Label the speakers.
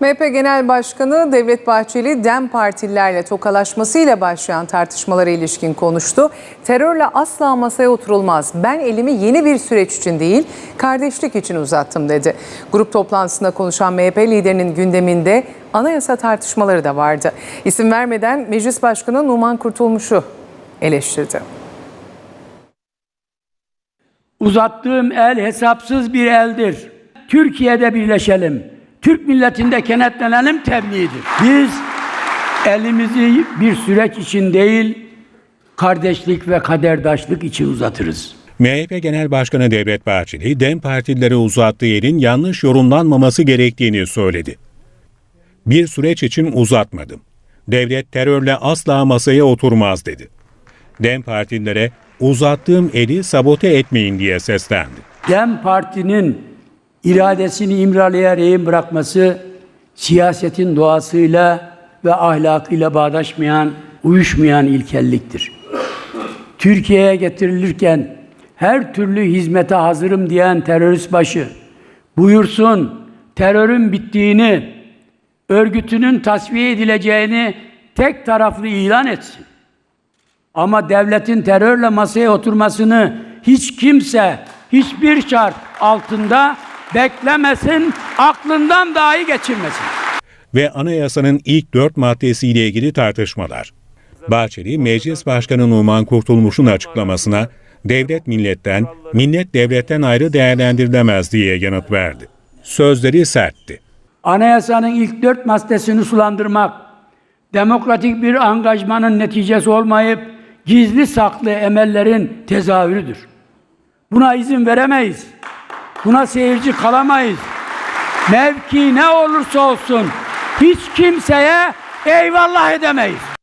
Speaker 1: MHP Genel Başkanı Devlet Bahçeli DEM partililerle tokalaşmasıyla başlayan tartışmalara ilişkin konuştu. Terörle asla masaya oturulmaz. Ben elimi yeni bir süreç için değil, kardeşlik için uzattım dedi. Grup toplantısında konuşan MHP liderinin gündeminde anayasa tartışmaları da vardı. İsim vermeden Meclis Başkanı Numan Kurtulmuş'u eleştirdi.
Speaker 2: Uzattığım el hesapsız bir eldir. Türkiye'de birleşelim. Türk milletinde kenetlenelim tebliğidir. Biz elimizi bir süreç için değil, kardeşlik ve kaderdaşlık için uzatırız.
Speaker 3: MHP Genel Başkanı Devlet Bahçeli, DEM partilere uzattığı elin yanlış yorumlanmaması gerektiğini söyledi. Bir süreç için uzatmadım. Devlet terörle asla masaya oturmaz dedi. DEM partilere uzattığım eli sabote etmeyin diye seslendi.
Speaker 2: Dem Parti'nin iradesini imralaya rehin bırakması siyasetin doğasıyla ve ahlakıyla bağdaşmayan, uyuşmayan ilkelliktir. Türkiye'ye getirilirken her türlü hizmete hazırım diyen terörist başı buyursun terörün bittiğini, örgütünün tasfiye edileceğini tek taraflı ilan etsin. Ama devletin terörle masaya oturmasını hiç kimse hiçbir şart altında beklemesin, aklından dahi geçirmesin.
Speaker 3: Ve anayasanın ilk dört maddesiyle ilgili tartışmalar. Bahçeli, Meclis Başkanı Numan Kurtulmuş'un açıklamasına devlet milletten, millet devletten ayrı değerlendirilemez diye yanıt verdi. Sözleri sertti.
Speaker 2: Anayasanın ilk dört maddesini sulandırmak, demokratik bir angajmanın neticesi olmayıp gizli saklı emellerin tezahürüdür. Buna izin veremeyiz. Buna seyirci kalamayız. Mevki ne olursa olsun hiç kimseye eyvallah edemeyiz.